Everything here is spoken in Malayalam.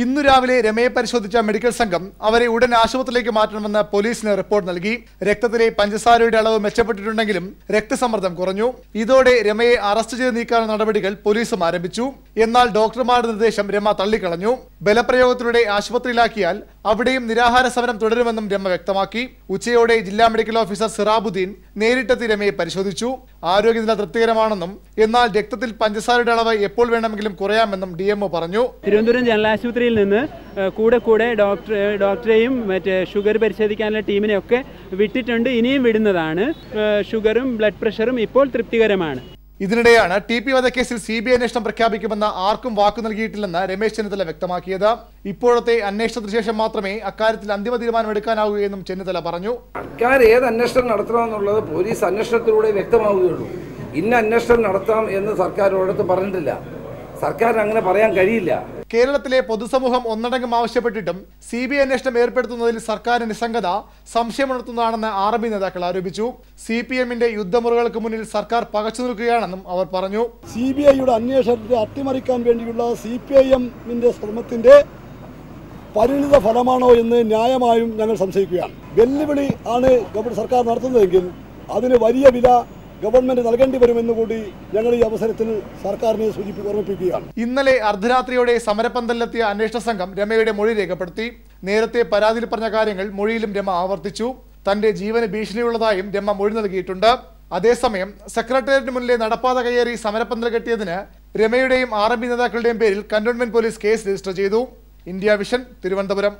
ഇന്നു രാവിലെ രമയെ പരിശോധിച്ച മെഡിക്കൽ സംഘം അവരെ ഉടൻ ആശുപത്രിയിലേക്ക് മാറ്റണമെന്ന് പോലീസിന് റിപ്പോർട്ട് നൽകി. രക്തത്തിലെ പഞ്ചസാരയുടെ അളവ് മെച്ചപ്പെട്ടിട്ടുണ്ടെങ്കിലും രക്തസമ്മർദ്ദം കുറഞ്ഞു. ഇതോടെ രമയെ അറസ്റ്റ് ചെയ്ത് നീക്കാനുള്ള നടപടികൾ പോലീസും ആരംഭിച്ചു. എന്നാൽ ഡോക്ടർമാരുടെ നിർദ്ദേശം രമ തള്ളിക്കളഞ്ഞു. ബലപ്രയോഗത്തിലൂടെ ആശുപത്രിയിലാക്കിയാൽ അവിടെയും നിരാഹാര സമരം തുടരുമെന്നും രമ വ്യക്തമാക്കി. ഉച്ചയോടെ ജില്ലാ മെഡിക്കൽ ഓഫീസർ സിറാബുദ്ദീൻ നേരിട്ടെത്തി രമയെ പരിശോധിച്ചു. ആരോഗ്യനില തൃപ്തികരമാണെന്നും എന്നാൽ രക്തത്തിൽ പഞ്ചസാരയുടെ അളവ് എപ്പോൾ വേണമെങ്കിലും കുറയാമെന്നും ഡി പറഞ്ഞു. തിരുവനന്തപുരം ജനറൽ ആശുപത്രിയിൽ നിന്ന് കൂടെ കൂടെ ഡോക്ടർ ഡോക്ടറെയും മറ്റേ ഷുഗർ പരിശോധിക്കാനുള്ള ടീമിനെയൊക്കെ വിട്ടിട്ടുണ്ട്. ഇനിയും വിടുന്നതാണ്. ഷുഗറും ബ്ലഡ് പ്രഷറും ഇപ്പോൾ തൃപ്തികരമാണ്. ഇതിനിടെയാണ് ടി പി വധക്കേസിൽ സി ബി ഐ അന്വേഷണം പ്രഖ്യാപിക്കുമെന്ന് ആർക്കും വാക്കു നൽകിയിട്ടില്ലെന്ന് രമേശ് ചെന്നിത്തല വ്യക്തമാക്കിയത്. ഇപ്പോഴത്തെ അന്വേഷണത്തിന് ശേഷം മാത്രമേ അക്കാര്യത്തിൽ അന്തിമ തീരുമാനമെടുക്കാനാവൂ എന്നും ചെന്നിത്തല പറഞ്ഞു. സർക്കാർ ഏത് അന്വേഷണം നടത്തണമെന്നുള്ളത് പോലീസ് അന്വേഷണത്തിലൂടെ വ്യക്തമാവുകയുള്ളൂ. ഇന്ന അന്വേഷണം നടത്താം എന്ന് സർക്കാർ ഒരിടത്ത് പറഞ്ഞിട്ടില്ല. സർക്കാരിന് അങ്ങനെ പറയാൻ കഴിയില്ല. കേരളത്തിലെ പൊതുസമൂഹം ഒന്നടങ്കം ആവശ്യപ്പെട്ടിട്ടും സി ബി ഐ അന്വേഷണം ഏർപ്പെടുത്തുന്നതിൽ സർക്കാർ നിസ്സംഗത സംശയമുണർത്തുന്നതാണെന്ന് ആർ പി നേതാക്കൾ ആരോപിച്ചു. സി പി എമ്മിന്റെ യുദ്ധമുറകൾക്ക് മുന്നിൽ സർക്കാർ പകച്ചു നിൽക്കുകയാണെന്നും അവർ പറഞ്ഞു. സി ബി ഐയുടെ അന്വേഷണത്തെ അട്ടിമറിക്കാൻ വേണ്ടിയുള്ള സി പി ഐ എമ്മിന്റെ ശ്രമത്തിന്റെ പരിണിത ഫലമാണോ എന്ന് ന്യായമായും ഞങ്ങൾ സംശയിക്കുകയാണ്. വെല്ലുവിളി ആണ് സർക്കാർ നടത്തുന്നതെങ്കിൽ അതിന് വലിയ വില ഗവൺമെന്റ് നൽകേണ്ടി വരുമെന്ന് കൂടി ഞങ്ങൾ ഈ അവസരത്തിൽ സർക്കാരിനെ ഓർമ്മിപ്പിക്കുകയാണ്. ഇന്നലെ അർദ്ധരാത്രിയോടെ സമരപ്പന്തലിലെത്തിയ അന്വേഷണ സംഘം രമയുടെ മൊഴി രേഖപ്പെടുത്തി. നേരത്തെ പരാതിയിൽ പറഞ്ഞ കാര്യങ്ങൾ മൊഴിയിലും രമ ആവർത്തിച്ചു. തന്റെ ജീവന് ഭീഷണിയുള്ളതായും രമ മൊഴി നൽകിയിട്ടുണ്ട്. അതേസമയം സെക്രട്ടേറിയറ്റിന് മുന്നിലെ നടപ്പാത കയറി സമരപ്പന്തൽ കെട്ടിയതിന് രമയുടെയും ആർ എം നേതാക്കളുടെയും പേരിൽ കന്റോൺമെന്റ് പോലീസ് കേസ് രജിസ്റ്റർ ചെയ്തു. India vision Thiruvananthapuram.